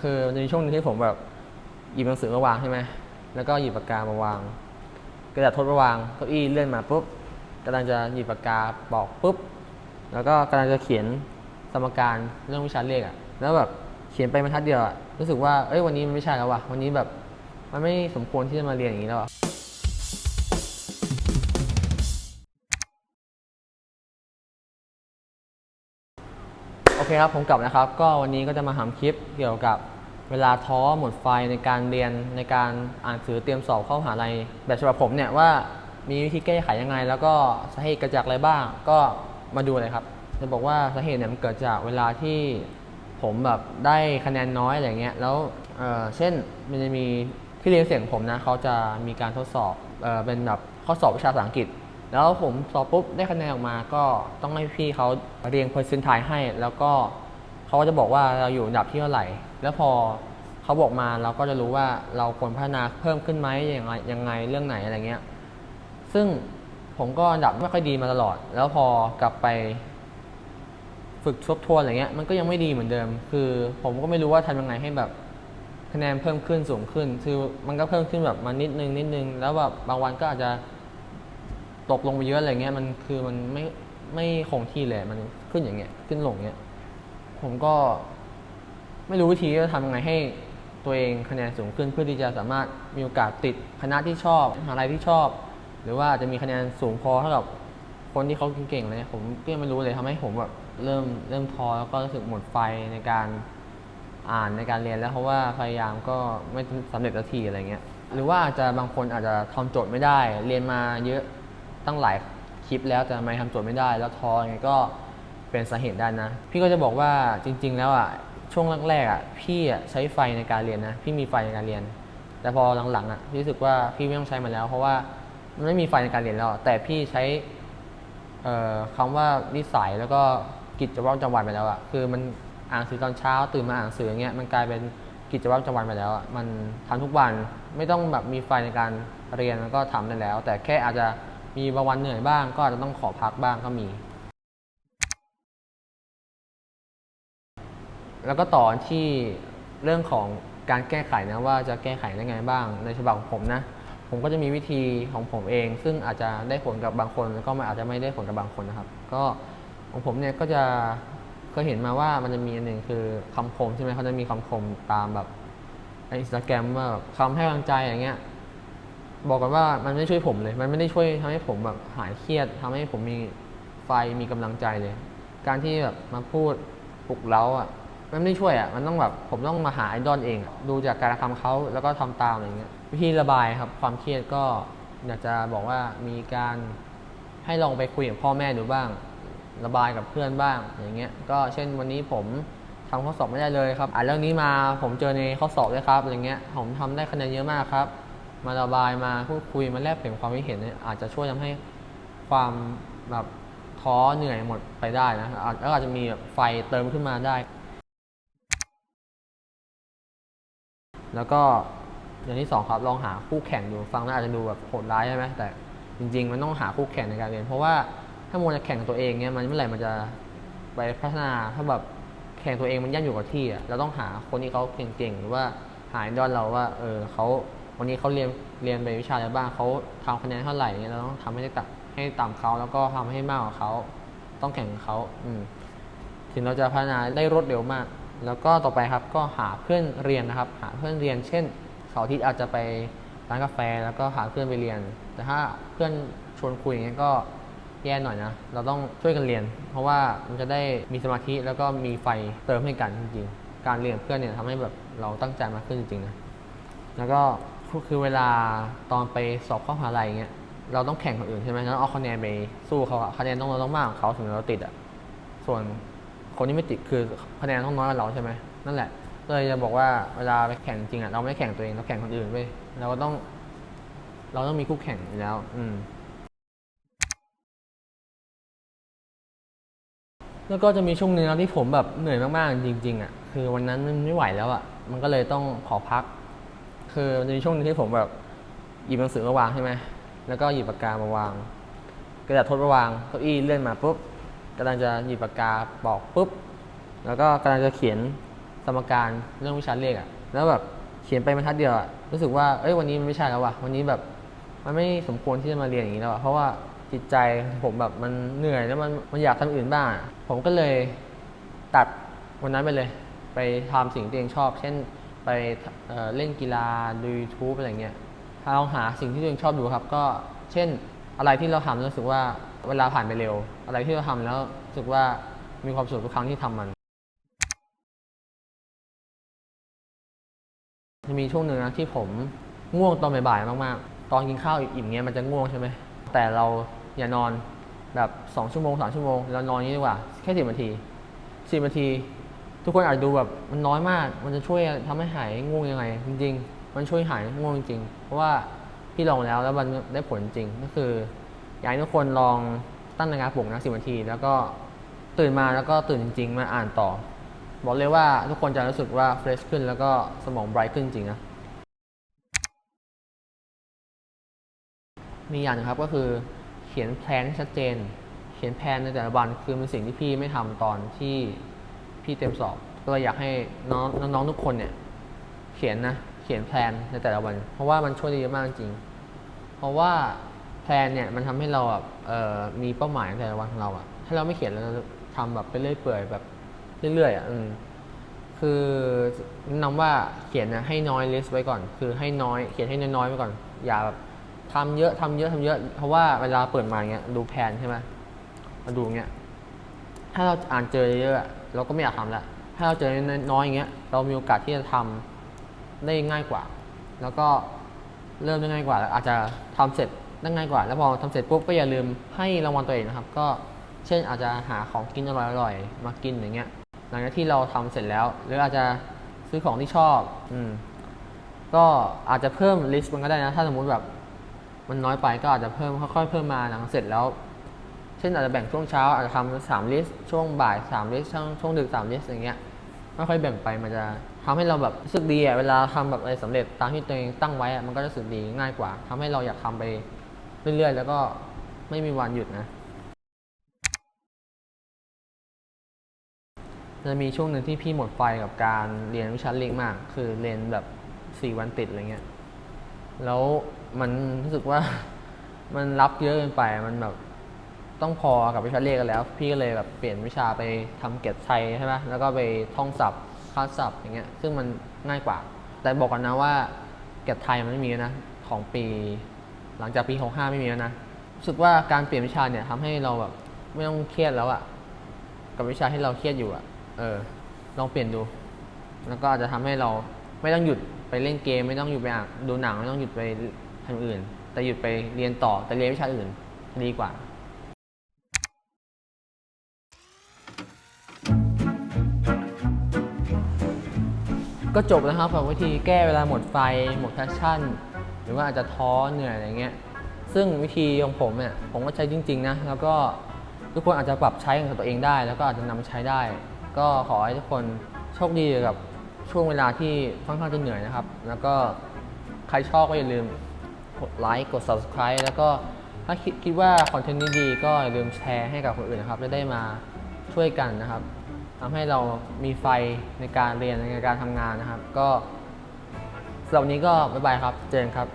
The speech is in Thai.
คือในช่วงหนึงที่ผมแบบหยิบหนังสือมาวางใช่ไหมแล้วก็หยิบปากกามาวางกระดาษทดมาวางเก้าอี้เลื่อนมาปุ๊บกำลังจะหยิบปากกาบอกปุ๊บ แล้วก็กำลังจะเขียนสมการเรื่องวิชาเลขอะแล้วแบบเขียนไปบรรทัดเดียวอะรู้สึกว่าเอ้ยวันนี้มันไม่ใช่แล้วว่ะวันนี้แบบมันไม่สมควรที่จะมาเรียนอย่างนี้แล้วอะ เคครับ ผมกลับนะครับ ก็วันนี้ก็จะมาทำคลิปเกี่ยวกับเวลาท้อหมดไฟในการเรียนในการอ่านหนังสือเตรียมสอบเข้ามหาลัยแบบฉบับผมเนี่ยว่ามีวิธีแก้ไขยังไง แล้วก็สาเหตุเกิดจากอะไรบ้าง ก็มาดูเลยครับ จะบอกว่าสาเหตุเนี่ยมันเกิดจากเวลาที่ผมแบบได้คะแนนน้อยอะไรเงี้ยแล้วเออเช่นมันจะมีที่เรียนเสียงผมนะเขาจะมีการทดสอบเออเป็นแบบข้อสอบวิชาภาษาอังกฤษ แล้วผมสอบปุ๊บได้คะแนนออกมาก็ต้องให้พี่เขาเรียงเปอร์เซนต์ไทให้ แล้วก็เขาก็จะบอกว่าเราอยู่อันดับที่เท่าไหร่ แล้วพอเขาบอกมาเราก็จะรู้ว่าเราควรพัฒนาเพิ่มขึ้นไหมยังไงยังไงเรื่องไหนอะไรเงี้ย ซึ่งผมก็อันดับไม่ค่อยดีมาตลอด แล้วพอกลับไป ฝึกทบทวนอะไรเงี้ยมันก็ยังไม่ดีเหมือนเดิม คือผมก็ไม่รู้ว่าทำยังไงให้แบบคะแนนเพิ่มขึ้นสูงขึ้น คือมันก็เพิ่มขึ้นแบบมานิดนึงนิดนึง แล้วแบบบางวันก็อาจจะ ตกลงไปเยอะอะไรเงี้ยมันคือมันไม่ไม่คงที่เลยมันขึ้นอย่างเงี้ยขึ้นลงเงี้ยผมก็ไม่รู้วิธีจะทำยังไงให้ตัวเองคะแนนสูงขึ้นเพื่อที่จะสามารถมีโอกาสติดคณะที่ชอบมหาลัยที่ชอบ หรือว่าจะมีคะแนนสูงพอเท่ากับคนที่เขาเก่งๆเลยผมก็ยังไม่รู้เลยทำให้ผมแบบเริ่มเริ่มท้อแล้วก็รู้สึกหมดไฟในการอ่านในการเรียนแล้วเพราะว่าพยายามก็ไม่สำเร็จสักทีอะไรเงี้ยหรือว่าอาจจะบางคนอาจจะทำโจทย์ไม่ได้ เรียนมาเยอะ ตั้งหลายคลิปแล้วแต่ทำไมทำโจทย์ไม่ได้ แล้วท้อยังไงก็เป็นสาเหตุได้นะ พี่ก็จะบอกว่าจริง ๆ แล้วอะช่วงแรกๆอะพี่อะใช้ไฟในการเรียนนะพี่มีไฟในการเรียน แต่พอหลังๆอะพี่รู้สึกว่าพี่ไม่ต้องใช้มันแล้ว เพราะว่ามันไม่มีไฟในการเรียนแล้ว แต่พี่ใช้เอ่อคำว่านิสัยแล้วก็กิจวัตรประจำวันไปแล้วอะคือมันอ่านหนังสือตอนเช้า ตื่นมาอ่านหนังสืออย่างเงี้ยมันกลายเป็นกิจวัตรประจำวันไปแล้วอะมันทำทุกวันไม่ต้องแบบมีไฟในการเรียนมันก็ทำได้แล้ว แต่แค่อาจจะ มีบางวันเหนื่อยบ้าง ก็อาจจะต้องขอพักบ้างก็มี แล้วก็ต่อที่เรื่องของการแก้ไขนะว่าจะแก้ไขได้ไงบ้าง ในฉบับของผมนะ ผมก็จะมีวิธีของผมเอง ซึ่งอาจจะได้ผลกับบางคน แล้วก็อาจจะไม่ได้ผลกับบางคนนะครับ ก็ของผมเนี่ยก็จะเคยเห็นมาว่ามันจะมีอันหนึ่งคือคำคมใช่ไหมเขาจะมีคำคมตามแบบในอินสตาแกรมว่าคำให้กำลังใจอย่างเงี้ย บอกกันว่ามันไม่ช่วยผมเลย มันไม่ได้ช่วยทำให้ผมแบบหายเครียดทำให้ผมมีไฟมีกำลังใจเลย การที่แบบมาพูดปลุกเร้าอะมันไม่ได้ช่วยอะมันต้องแบบผมต้องมาหาไอดอลเอง ดูจากการกระทำเขาแล้วก็ทำตามอะไรเงี้ยวิธีระบายครับความเครียดก็อยากจะบอกว่ามีการให้ลองไปคุยกับพ่อแม่ดูบ้าง ระบายกับเพื่อนบ้างอย่างเงี้ยก็เช่นวันนี้ผมทำข้อสอบไม่ได้เลยครับอ่านเรื่องนี้มาผมเจอในข้อสอบด้วยครับอะไรเงี้ยผมทำได้คะแนนเยอะมากครับ มาระบายมาพูดคุยมาแลกเปลี่ยนความคิดเห็นเนี่ยอาจจะช่วยทำให้ความแบบท้อเหนื่อยหมดไปได้นะอาจแล้วอาจจะมีแบบไฟเติมขึ้นมาได้ แล้วก็อย่างที่สองครับลองหาคู่แข่งดูฟังแล้วอาจจะดูแบบโหดร้ายใช่ไหมแต่จริง ๆ มันต้องหาคู่แข่งในการเรียน เพราะว่าถ้ามัวจะแข่งกับตัวเองเนี่ยมันเมื่อไหร่มันจะไปพัฒนาถ้าแบบแข่งตัวเองมันย่ำอยู่กับที่อะเราต้องหาคนที่เขาเก่งๆหรือว่าหาไอดอลเราว่าเออเขา วันนี้เขาเรียนเรียนไปวิชาอะไรบ้างเขาทำคะแนนเท่าไหร่เนี่ยเราต้องทำให้ได้ต่ำให้ต่ำเขาแล้วก็ทำให้มากกว่าเขาต้องแข่งกับเขาอืมถึงเราจะพัฒนาได้รวดเร็วมาก แล้วก็ต่อไปครับก็หาเพื่อนเรียนนะครับ หาเพื่อนเรียน เช่นเสาร์อาทิตย์อาจจะไปร้านกาแฟแล้วก็หาเพื่อนไปเรียน แต่ถ้าเพื่อนชวนคุยอย่างเงี้ยก็แย่หน่อยนะ เราต้องช่วยกันเรียน เพราะว่ามันจะได้มีสมาธิแล้วก็มีไฟเติมให้กันจริงๆ การเรียนเพื่อนเนี่ยทำให้แบบเราตั้งใจมากขึ้นจริงๆนะ แล้วก็ คือเวลาตอนไปสอบข้ามหาลัยเงี้ยเราต้องแข่งคนอื่นใช่ไหมเราต้องเอาคะแนนไปสู้เขาอะคะแนนต้องเราต้องมากกว่าเขาถึงเราติดอะส่วนคนที่ไม่ติดคือคะแนนต้องน้อยกว่าเราใช่ไหมนั่นแหละเลยจะบอกว่าเวลาไปแข่งจริงอะเราไม่ได้แข่งตัวเองเราแข่งคนอื่นเว้ยเราก็ต้อง เราต้องมีคู่แข่งอยู่แล้ว อืม แล้วก็จะมีช่วงหนึงนะที่ผมแบบเหนื่อยมากๆจริงๆอะคือวันนั้นมันไม่ไหวแล้วอะมันก็เลยต้องขอพัก คือมันจะมีช่วงหนึงที่ผมแบบหยิบหนังสือมาวางใช่ไหมแล้วก็หยิบปากกามาวาง กระดาษทดมาวางเก้าอี้เลื่อนมาปุ๊บกำลังจะหยิบปากกาบอกปุ๊บ แล้วก็กำลังจะเขียนสมการเรื่องวิชาเลขอะแล้วแบบเขียนไปบรรทัดเดียวอะรู้สึกว่าเอ้ยวันนี้มันไม่ใช่แล้วว่ะวันนี้แบบมันไม่สมควรที่จะมาเรียนอย่างนี้แล้วอะเพราะว่าจิตใจผมแบบมันเหนื่อยแล้วมันมันอยากทำอย่างอื่นบ้าง ผมก็เลยตัดวันนั้นไปเลย ไปทำสิ่งที่เองชอบ เช่น ไปเเล่นกีฬาดู YouTube อะไรเงี้ยลองหาสิ่งที่ตัวเองชอบดูครับ ก็เช่นอะไรที่เราทำแล้วรู้สึกว่าเวลาผ่านไปเร็ว อะไรที่เราทำแล้วรู้สึกว่ามีความสุขทุกครั้งที่ทำมัน จะมีช่วงหนึ่งนะที่ผมง่วงตอนบ่ายๆมากๆ ตอนกินข้าวอิ่มๆเงี้ยมันจะง่วงใช่ไหมแต่เราอย่านอนแบบ 2 ชั่วโมง 3 ชั่วโมงเรานอนนี้ดีกว่า แค่สิบนาทีสิบนาที ทุกคนอาจจะดูแบบมันน้อยมาก มันจะช่วยทำให้หายง่วงยังไง จริง ๆ มันช่วยหายง่วงจริงๆเพราะว่าพี่ลองแล้วแล้วมันได้ผลจริง ก็คืออยากให้ทุกคนลองตั้งนาฬิกาปลุกนะสิบนาที แล้วก็ตื่นมาแล้วก็ตื่นจริง ๆ มาอ่านต่อ บอกเลยว่าทุกคนจะรู้สึกว่าเฟรชขึ้นแล้วก็สมองไบรท์ขึ้นจริงนะ มีอย่างนึงครับก็คือเขียนแผนให้ชัดเจน เขียนแผนในแต่ละวันคือเป็นสิ่งที่พี่ไม่ทำตอนที่ พี่เต็มสอบ ก็เลยอยากให้น้องน้องๆทุกคนเนี่ย เขียนนะ เขียนแผนในแต่ละวัน เพราะว่ามันช่วยได้เยอะมากจริง เพราะว่าแพลนเนี่ยมันทำให้เราแบบมีเป้าหมายในแต่ละวันของเราอะถ้าเราไม่เขียนเราทำแบบไปเรื่อยเปื่อยแบบเรื่อยๆอะอืมคือแนะนำว่าเขียนนะให้น้อยลิสต์ไว้ก่อน คือให้น้อยเขียนให้น้อยๆไว้ก่อน อย่าแบบทำเยอะทำเยอะทำเยอะ เพราะว่าเวลาเปิดมาอย่างเงี้ยดูแผนใช่ไหมมาดูเงี้ย ถ้าเราอ่านเจอเยอะ เราก็ไม่อยากทำและถ้าเราเจอน้อยอย่างเงี้ยเรามีโอกาสที่จะทำได้ง่ายกว่า แล้วก็เริ่มได้ง่ายกว่าแล้วอาจจะทำเสร็จได้ง่ายกว่า แล้วพอทำเสร็จปุ๊บก็อย่าลืมให้รางวัลตัวเองนะครับ ก็เช่นอาจจะหาของกินอร่อยๆมากินอย่างเงี้ยหลังจากที่เราทำเสร็จแล้ว หรืออาจจะซื้อของที่ชอบอืมก็อาจจะเพิ่มลิสต์มันก็ได้นะ ถ้าสมมุติแบบมันน้อยไปก็อาจจะเพิ่มค่อยๆเพิ่มมาหลังเสร็จแล้ว เช่นอาจจะแบ่งช่วงเช้าอาจจะทำสามลิสต์ช่วงบ่ายสามลิสต์ช่วงช่วงดึกสามลิสต์อย่างเงี้ยไม่ค่อยแบ่งไปมันจะทำให้เราแบบรู้สึกดีอะเวลาทำแบบอะไรสำเร็จตามที่ตัวเองตั้งไว้อะมันก็รู้สึกดีง่ายกว่าทำให้เราอยากทำไปเรื่อยๆ แล้วก็ไม่มีวันหยุดนะจะมีช่วงหนึ่งที่พี่หมดไฟกับการเรียนวิชาเลขมาก คือเรียนแบบสี่วันติดอะไรเงี้ย แล้วมันรู้สึกว่ามันรับเยอะเกินไปมันแบบ ต้องพอกับวิชาเลขกันแล้ว พี่ก็เลยแบบเปลี่ยนวิชาไปทำเก็บไทยใช่ไหมแล้วก็ไปท่องศัพท์คาดศัพท์อย่างเงี้ยซึ่งมันง่ายกว่า แต่บอกกันนะว่าเก็บไทยมันไม่มีนะของปี หลังจากปี65ไม่มีแล้วนะรู้สึกว่าการเปลี่ยนวิชาเนี่ยทำให้เราแบบไม่ต้องเครียดแล้วอะกับวิชาที่เราเครียดอยู่อะเออ ลองเปลี่ยนดู แล้วก็อาจจะทำให้เราไม่ต้องหยุดไปเล่นเกม ไม่ต้องหยุดไปดูหนังไม่ต้องหยุดไปทำอื่น แต่หยุดไปเรียนต่อแต่เรียนวิชาอื่นดีกว่า ก็จบแล้วครับกับวิธีแก้เวลาหมดไฟ หมดแพชชั่น หรือว่าอาจจะท้อเหนื่อยอะไรเงี้ย ซึ่งวิธีของผมเนี่ยผมก็ใช้จริง ๆนะ แล้วก็ทุกคนอาจจะปรับใช้กับตัวเองได้ แล้วก็อาจจะนำมาใช้ได้ ก็ขอให้ทุกคนโชคดีกับช่วงเวลาที่ค่อนข้างจะเหนื่อยนะครับ แล้วก็ใครชอบก็อย่าลืมกดไลค์กด subscribe แล้วก็ถ้าคิดคิดว่าคอนเทนต์นี้ดีก็อย่าลืมแชร์ให้กับคนอื่นนะครับจะได้มาช่วยกันนะครับ ทำให้เรามีไฟในการเรียนในการทำงานนะครับ ก็สำหรับวันนี้ก็บ๊ายบายครับ เจนครับ